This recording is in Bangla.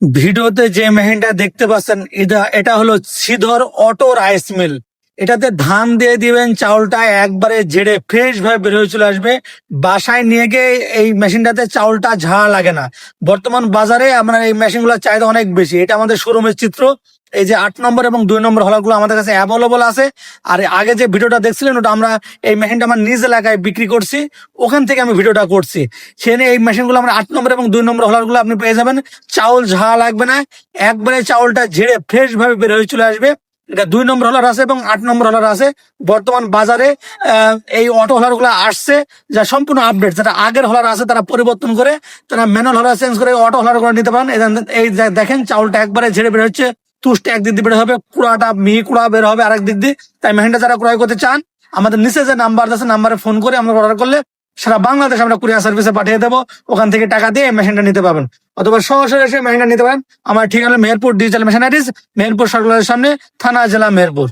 ভিডিওতে যে মেহিনটা দেখতে পাচ্ছেন, এটা হলো সিধর অটো রাইস মিল। এটাতে ধান দিয়ে দিবেন, চাউলটা একবারে জেড়ে ফ্রেশ ভাবে বের হয়ে চলে আসবে। বাসায় নিয়ে গিয়ে এই মেশিনটাতে চাউলটা ঝাড়া লাগে না। বর্তমান বাজারে আমরা এই মেশিনগুলোর চাহিদা অনেক বেশি। এটা আমাদের শোরুমের চিত্র। এই যে আট নম্বর এবং দুই নম্বর হলাগুলো আমাদের কাছে অ্যাভেলেবল আছে। আর আগে যে ভিডিওটা দেখছিলেন, ওটা আমরা এই মেশিনটা আমার নিজ এলাকায় বিক্রি করছি। ওখান থেকে আমি ভিডিওটা করছি। সেখানে এই মেশিনগুলো আমরা আট নম্বর এবং দুই নম্বর হলারগুলো আপনি পেয়ে যাবেন। চাউল ঝাড়া লাগবে না। একবারে চাউলটা ঝেড়ে ফ্রেশ ভাবে বের হয়ে চলে আসবে। এটা দুই নম্বর হলার আছে এবং আট নম্বর হলার আছে। বর্তমান বাজারে এই অটো হলারগুলো আসছে। যা সম্পূর্ণ আপডেট যেটা আগের হলার আছে তারা পরিবর্তন করে, তারা ম্যানুয়াল হলার চেঞ্জ করে অটো হলার নিতে পারেন। এই দেখেন, চাউলটা একবারে ঝেড়ে বের হচ্ছে। তুষটা একদিক দিয়ে বের হবে, কুড়াটা মিহি কুড়া বের হবে আরেক দিক দিয়ে। তাই মেহেন্ডা যারা ক্রয় করতে চান, আমাদের নিচে যে নাম্বার আছে নাম্বারে ফোন করে আমরা অর্ডার করলে সারা বাংলাদেশ আমরা কুরিয়ার সার্ভিসে পাঠিয়ে দেবো। ওখান থেকে টাকা দিয়ে মেশিনটা নিতে পারবেন। অথবা সরাসরি এসে মেশিনটা নিতে পারেন। আমার ঠিকানা মেহেরপুর ডিজিটাল মেশিনারিজ মেহেরপুর সরকারের সামনে, থানা, জেলা মেহেরপুর।